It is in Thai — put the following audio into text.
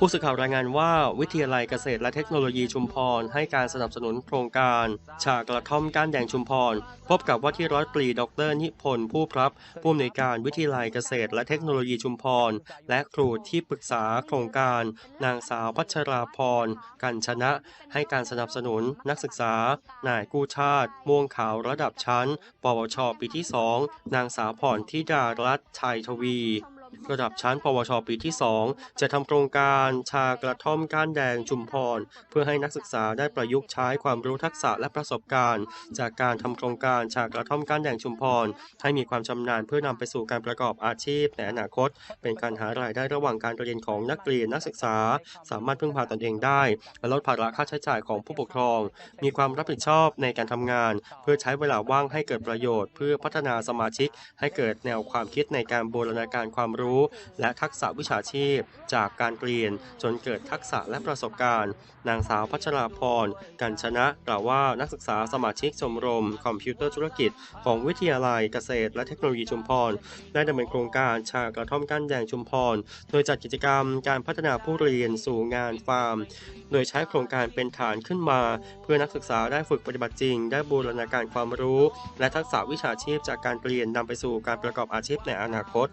ผู้สื่อข่าวรายงานว่าวิทยาลัยเกษตรและเทคโนโลยีชุมพร ให้การสนับสนุนโครงการชากระท่อมก้านแดงชุมพร พบกับว่าที่ร้อยตรีดรนิพนธ์ผู้พรับผู้อำนวยการวิทยาลัยเกษตรและเทคโนโลยีชุมพร และครูที่ปรึกษาโครงการ นางสาวพัชราพร กันชนะ ให้การสนับสนุนนักศึกษานายกู้ชาติ ม่วงขาวระดับชั้น ปวชปีที่ 2 นางสาวพรธิดารัตน์ชัยทวี ระดับชั้น ปวช ปีที่ 2 จะทำโครงการชากระท่อมก้านแดงชุมพร เพื่อให้นักศึกษาได้ประยุกต์ใช้ความรู้ทักษะและประสบการณ์ จากการทำโครงการชากระท่อมก้านแดงชุมพร ให้มีความชำนาญเพื่อนำไปสู่การประกอบอาชีพในอนาคต เป็นการหารายได้ระหว่างการเรียนของนักเรียนนักศึกษา สามารถพึ่งพาตนเองได้และลดภาระค่าใช้จ่ายของผู้ปกครอง มีความรับผิดชอบในการทำงาน เพื่อใช้เวลาว่างให้เกิดประโยชน์ เพื่อพัฒนาสมาชิก ให้เกิดแนวความคิดในการบูรณาการความรู้และทักษะวิชาชีพ จากการเรียนจนเกิดทักษะและประสบการณ์ นางสาวพัชราพร กันชนะกล่าวว่านักศึกษาสมาชิกชมรม คอมพิวเตอร์ธุรกิจ ของวิทยาลัยเกษตร และเทคโนโลยีชุมพรได้ดำเนินโครงการชากระท่อมก้านแดงชุมพร โดยจัดกิจกรรมการพัฒนาผู้เรียนสู่งานฟาร์ม โดยใช้โครงการเป็นฐานขึ้นมา เพื่อนักศึกษาได้ฝึกปฏิบัติจริง ได้บูรณาการความรู้ และทักษะวิชาชีพจากการเรียนนำไปสู่การประกอบอาชีพในอนาคต